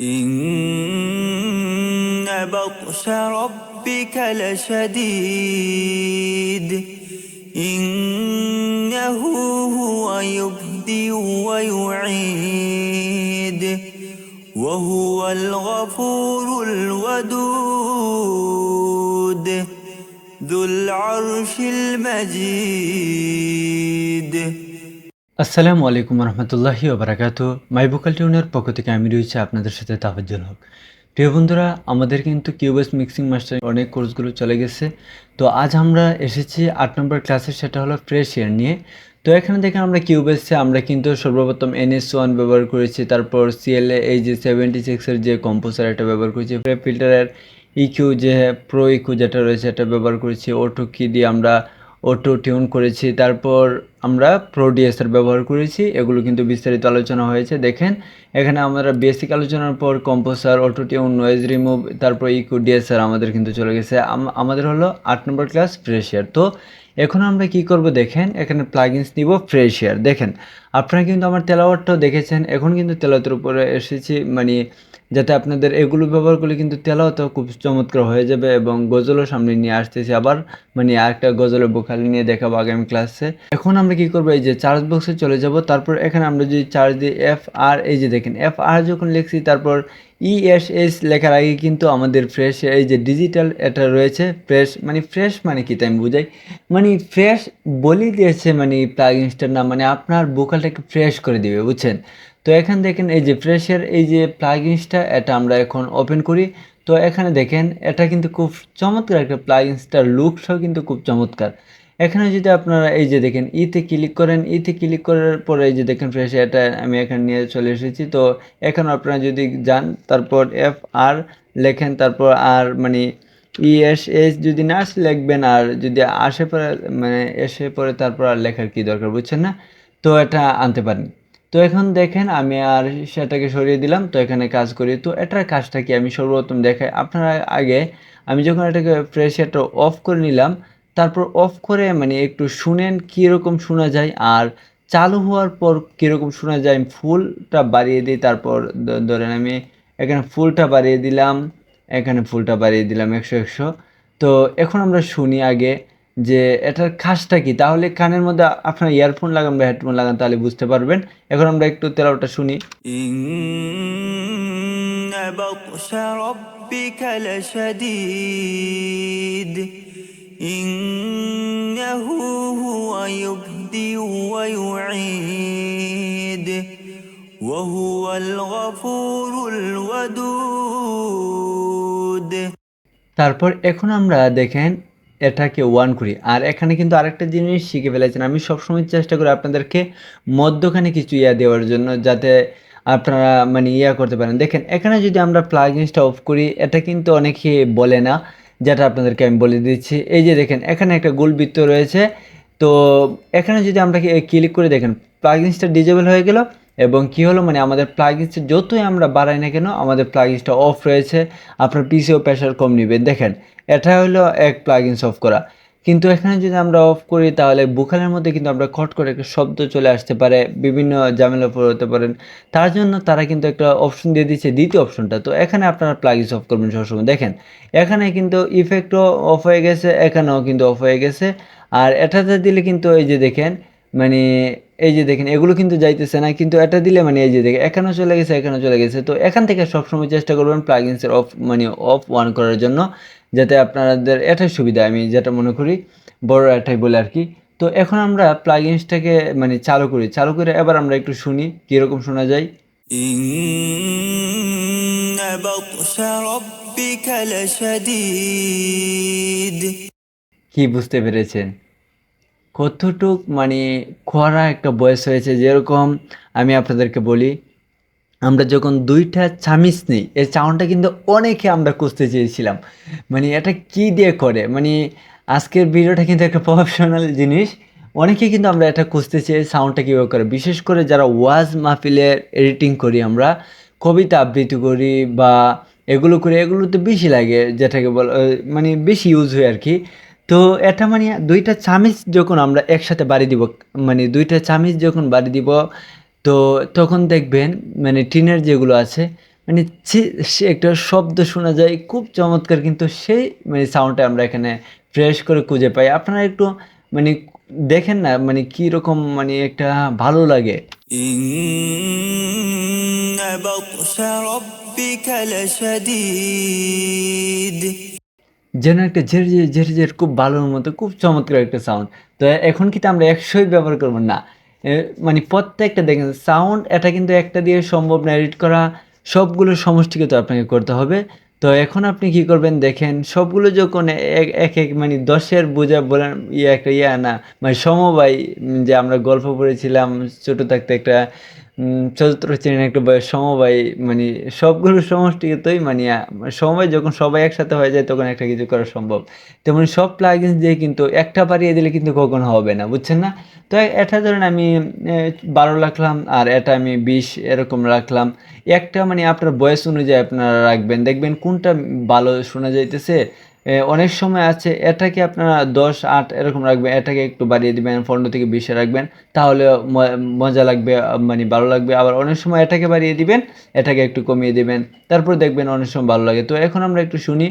إن بطش ربك لشديد. إنه هو يبدئ ويعيد. وهو الغفور الودود. ذو العرش المجيد. আসসালামু আলাইকুম রহমতুল্লাহি ওবরাকাত মাই ভোকাল টিউনের পক্ষ থেকে আমি রয়েছি আপনাদের সাথে তাফাজ্জুল হক। প্রিয় বন্ধুরা, আমাদের কিন্তু কিউবেস মিক্সিং মাস্টার অনেক কোর্সগুলো চলে গেছে। তো আজ আমরা এসেছি আট নম্বর ক্লাসে সেটা হলো ফ্রেশ ইয়ার নিয়ে। তো এখানে দেখেন আমরা কিউবেসে আমরা কিন্তু সর্বপ্রথম এনএস ওয়ান ব্যবহার করেছি, তারপর সিএলএ এই যে সেভেন্টি সিক্সের যে কম্পোসার এটা ব্যবহার করেছি ফিল্টারের ইকিউ যে প্রো ইকিউ যেটা রয়েছে, এটা ব্যবহার করেছি ওটো কি দিয়ে আমরা অটো টিউন করেছি, তারপর আমরা প্রো ডিএসআর ব্যবহার করেছি, এগুলো কিন্তু বিস্তারিত আলোচনা হয়েছে। দেখেন, এখানে আমরা বেসিক আলোচনার পর composer auto tune noise remove তারপর ইকো ডিএসআর আমাদের কিন্তু চলে গেছে। আম- আমাদের হলো আট নম্বর ক্লাস ফ্রেশিয়ার তো এখন আমরা কি করব দেখেন, এখানে প্লাগইনস নিব ফ্রেশিয়ার দেখেন, আপনারা কিন্তু আমার তেলাওয়ারটাও দেখেছেন, এখন কিন্তু তেলাওয়াতের উপরে এসেছি মানে যাতে আপনাদের এগুলো ব্যবহার করলে কিন্তু তেলাওয়াতও খুব চমৎকার হয়ে যাবে এবং গজলও সামনে নিয়ে আসতেছি আবার মানে আরেকটা গজলের বোখালি নিয়ে দেখাবো আগামী ক্লাসে এখন আমরা কি করব? এই যে চার্জ বক্সে চলে যাব। তারপর এখানে আমরা যদি চার্জ দিই এফ আর এই যে দেখেন এফ আর যখন লিখছি, তারপর ই এস এস লেখার আগে কিন্তু আমাদের ফ্রেশ এই যে ডিজিটাল এটা রয়েছে। ফ্রেশ মানে ফ্রেশ মানে কি তাই আমি বুঝাই? মানে ফ্রেশ বলি দিয়েছে মানে প্লাগ ইনস্টার নাম মানে আপনার বোকালটাকে ফ্রেশ করে দিবে, বুঝছেন? তো এখানে দেখেন, এই যে ফ্রেশের এই যে প্লাগইনসটা এটা আমরা এখন ওপেন করি। তো এখানে দেখেন, এটা কিন্তু খুব চমৎকার একটা প্লাগইনসটার লুকসও কিন্তু খুব চমৎকার। এখানে যদি আপনারা এই যে দেখেন ইতে ক্লিক করেন ইতে ক্লিক করার পরে এই যে দেখেন ফ্রেশ এটা আমি এখানে নিয়ে চলে এসেছি। তো এখন আপনারা যদি যান, তারপর এফ আর লেখেন, তারপর আর মানে ইএস এস যদি না লিখবেন, আর যদি আসে পরে মানে এসে পরে তারপর আর লেখার কি দরকার বুঝছেন না? তো এটা আনতে পারেন। তো এখন দেখেন, আমি আর সেটাকে সরিয়ে দিলাম। তো এখানে কাজ করি। তো এটার কাজটা কি? আমি সর্বপ্রথম দেখাই। আপনারা আগে, আমি যখন এটাকে ফ্রেশ এটা অফ করে নিলাম তারপর অফ করে মানে একটু শুনেন কীরকম শোনা যায় আর চালু হওয়ার পর কীরকম শোনা যায় আমি ফুলটা বাড়িয়ে দিই তারপর দ- ধরেন আমি এখানে ফুলটা বাড়িয়ে দিলাম এখানে ফুলটা বাড়িয়ে দিলাম একশো একশো তো এখন আমরা শুনি আগে যে এটার খাসটা কি তাহলে কানের মধ্যে আপনার ইয়ারফোন লাগান বা হেডফোন লাগান তাহলে বুঝতে পারবেন এখন আমরা একটু তেলাওটা শুনি إن بطش ربك لشديد إنه هو يبدئ ويعيد وهو الغفور الودود তারপর এখন আমরা দেখেন এটাকে ওয়ান করি আর এখানে কিন্তু আরেকটা জিনিস শিখে ফেলেছেন আমি সবসময় চেষ্টা করি আপনাদেরকে মধ্যখানে কিছু ইয়া দেওয়ার জন্য যাতে আপনারা মানে ইয়া করতে পারেন দেখেন এখানে যদি আমরা প্লাগইনসটা অফ করি এটা কিন্তু অনেকে বলে না যেটা আপনাদেরকে আমি বলে দিচ্ছি। এই যে দেখেন, এখানে একটা গোল বৃত্ত রয়েছে। তো এখানে যদি আমরা ক্লিক করে দেখেন প্লাগিংসটা ডিজেবল হয়ে গেল এবং কি হলো মানে আমাদের প্লাগইনসটা যতই আমরা বাড়াই না কেন, আমাদের প্লাগিংসটা অফ রয়েছে। আপনার পিসিও প্রেশার কম নেবে। দেখেন, এটা হলো এক প্লাগিংস অফ করা কিন্তু এখানে যদি আমরা অফ করি, তাহলে বুখালের মধ্যে কিন্তু আমরা খট করে একটা শব্দ চলে আসতে পারে, বিভিন্ন ঝামেলা হতে পারেন। তার জন্য তারা কিন্তু একটা অপশন দিয়ে দিচ্ছে দ্বিতীয় অপশনটা তো এখানে আপনারা প্লাগিস অফ করবেন সবসময়। দেখেন, এখানে কিন্তু ইফেক্টও অফ হয়ে গেছে, এখানেও কিন্তু অফ হয়ে গেছে। আর এটাতে দিলে কিন্তু এই যে দেখেন মানে এই যে দেখেন এগুলো কিন্তু যাইতেছে না কিন্তু এটা দিলে মানে এই যে দেখেন এখানেও চলে গেছে এখানেও চলে গেছে। তো এখান থেকে সবসময় চেষ্টা করবেন প্লাগিনসের অফ মানে অফ ওয়ান করার জন্য যাতে আপনাদের এটাই সুবিধা আমি যেটা মনে করি বড় এটাই বলে আর কি। তো এখন আমরা প্লাগিনসটাকে মানে চালু করি চালু করে এবার আমরা একটু শুনি কীরকম শোনা যায়। কি বুঝতে পেরেছেন? কতটুক মানে খরা একটা বয়স হয়েছে, যেরকম আমি আপনাদেরকে বলি, আমরা যখন দুইটা চামিচ নিই এই চাউনটা কিন্তু অনেকে আমরা খুঁজতে চেয়েছিলাম। মানে এটা কি দিয়ে করে? মানে আজকের ভিডিওটা কিন্তু একটা প্রফেশনাল জিনিস। অনেকে কিন্তু আমরা এটা খুঁজতে চাই সাউন্ডটা কীভাবে করে? বিশেষ করে যারা ওয়াজ মাহফিলের এডিটিং করি আমরা, কবিতা আবৃত্তি করি বা এগুলো করি, এগুলোতে বেশি লাগে, যেটাকে বল মানে বেশি ইউজ হয় আর কি। তো এটা মানে দুইটা চামিচ যখন আমরা একসাথে বাড়ি দিব মানে দুইটা চামিচ যখন বাড়ি দিব তো তখন দেখবেন মানে টিনের যেগুলো আছে মানে ছি- সে একটা শব্দ শোনা যায় খুব চমৎকার কিন্তু সেই মানে সাউন্ডটা আমরা এখানে ফ্রেশ করে খুঁজে পাই আপনারা একটু মানে দেখেন না মানে কি রকম মানে একটা ভালো লাগে إن بطش ربك لشديد যেন একটা ঝের ঝের ঝের ঝের, খুব ভালোর মতো, খুব চমৎকার একটা সাউন্ড তো এখন কিন্তু আমরা একশোই ব্যবহার করব না। মানে প্রত্যেকটা দেখেন সাউন্ড এটা কিন্তু একটা দিয়ে সম্ভব না এডিট করা, সবগুলো সমষ্টিকে তো আপনাকে করতে হবে। তো এখন আপনি কি করবেন, দেখেন, সবগুলো যখন এক এক মানে দশের বোঝা বলেন ইয়ে একটা ইয়ে না মানে সমবায়, যে আমরা গল্প পড়েছিলাম, ছোটো থাকতে একটা চতুর্থ শ্রেণির একটা বয়স সমবায় মানে সবগুলো সমষ্টিকে তোই মানে সমবায় যখন সবাই একসাথে হয়ে যায়, তখন একটা কিছু করা সম্ভব। তেমন সব প্লাগইনস দিয়ে কিন্তু একটা পারিয়ে দিলে কিন্তু কখনো হবে না, বুঝছেন না? তো এটা ধরেন আমি বারো রাখলাম, আর এটা আমি বিশ এরকম রাখলাম। একটা মানে আপনার বয়স অনুযায়ী আপনারা রাখবেন। দেখবেন কোনটা ভালো শোনা যাইতেছে অনেক সময় আছে এটাকে আপনারা দশ আট এরকম রাখবেন এটাকে একটু বাড়িয়ে দিবেন পনেরো থেকে বিশে রাখবেন তাহলে মজা লাগবে মানে ভালো লাগবে। আবার অনেক সময় এটাকে বাড়িয়ে দিবেন এটাকে একটু কমিয়ে দিবেন তারপর দেখবেন অনেক সময় ভালো লাগে। তো এখন আমরা একটু শুনি।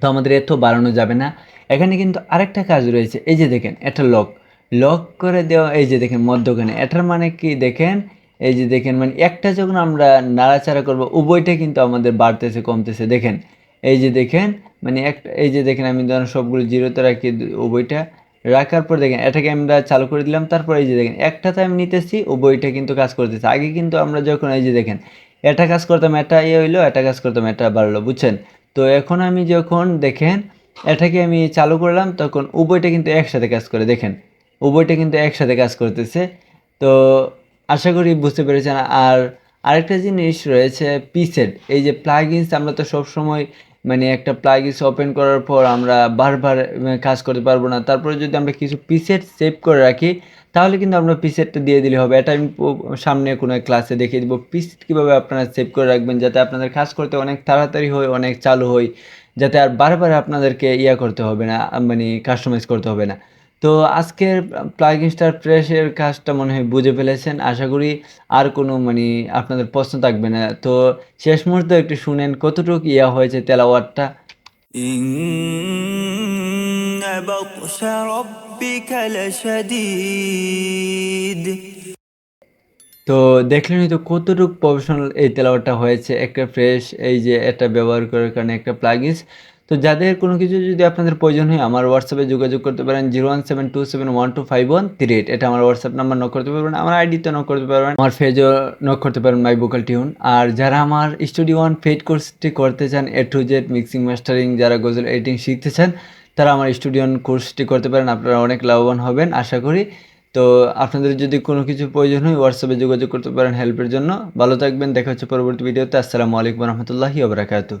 তো আমাদের এত বাড়ানো যাবে না। এখানে কিন্তু আরেকটা কাজ রয়েছে এই যে দেখেন এটা লক। লক করে দেওয়া, এই যে দেখেন মধ্যখানে, এটার মানে কি দেখেন? এই যে দেখেন মানে একটা যখন আমরা নাড়াচাড়া করব, উভয়টা কিন্তু আমাদের বাড়তেছে, কমতেছে। দেখেন, এই যে দেখেন মানে একটা এই যে দেখেন, আমি ধরেন সবগুলো জিরোতে রাখি উভয়টা। রাখার পর দেখেন, এটাকে আমরা চালু করে দিলাম, তারপর এই যে দেখেন একটাতে আমি নিতেছি, উভয়টা কিন্তু কাজ করতেছে। আগে কিন্তু আমরা যখন, এই যে দেখেন, এটা কাজ করতাম, এটা ইয়ে হইল, এটা কাজ করতাম, এটা বাড়লো, বুঝছেন? তো এখন আমি যখন দেখেন, এটাকে আমি চালু করলাম, তখন উভয়টা কিন্তু একসাথে কাজ করে। দেখেন উভয়টা কিন্তু একসাথে কাজ করতেছে। তো আশা করি বুঝতে পেরেছেন। আর আরেকটা জিনিস রয়েছে পিসেট। এই যে প্লাগইনস আমরা তো সব সময় মানে একটা প্লাগইনস ওপেন করার পর আমরা বারবার কাজ করতে পারব না। তারপরে যদি আমরা কিছু পিসেট সেভ করে রাখি, তাহলে কিন্তু আমরা পিসেটটা দিয়ে দিলে হবে। এটা আমি সামনে কোনো ক্লাসে দেখিয়ে দেবো। পিসেট কীভাবে আপনারা সেভ করে রাখবেন যাতে আপনাদের কাজ করতে অনেক তাড়াতাড়ি হয়, অনেক চালু হয়, যাতে আর বারবার আপনাদেরকে ইয়া করতে হবে না মানে কাস্টমাইজ করতে হবে না। তো আজকের প্লাগ ইনস্টার প্রেসের কাজটা মনে হয় বুঝে ফেলেছেন। আশা করি আর কোনো মানে আপনাদের প্রশ্ন থাকবে না। তো শেষ মুহূর্তে একটু শুনেন কতটুকু ইয়া হয়েছে তেলাওয়ারটা তো দেখলেন তো কতটুকু প্রফেশনাল এই তেলাওয়ারটা হয়েছে একটা ফ্রেশ এই যে এটা ব্যবহার করার কারণে একটা প্লাগিস তো যাদের কোনো কিছু যদি আপনাদের প্রয়োজন হয়, আমার হোয়াটসঅ্যাপে যোগাযোগ করতে পারেন zero one seven two seven one two five one three eight এটা আমার হোয়াটসঅ্যাপ নাম্বার নক করতে পারবেন, আমার আইডিতে নক করতে পারবেন, আমার ফেজও নক করতে পারবেন মাই ভোকাল টিউন আর যারা আমার স্টুডিও ওয়ান পেড কোর্সটি করতে চান A to Z mixing mastering যারা গজল এডিটিং শিখতে চান, তারা আমার স্টুডিও কোর্সটি করতে পারেন, আপনারা অনেক লাভবান হবেন, আশা করি। তো আপনাদের যদি কোনো কিছু প্রয়োজন হয় হোয়াটসঅ্যাপে যোগাযোগ করতে পারেন হেল্পের জন্য। ভালো থাকবেন, দেখা হচ্ছে পরবর্তী ভিডিওতে। আসসালামু আলাইকুম রহমতুল্লাহি ওবরাকাতু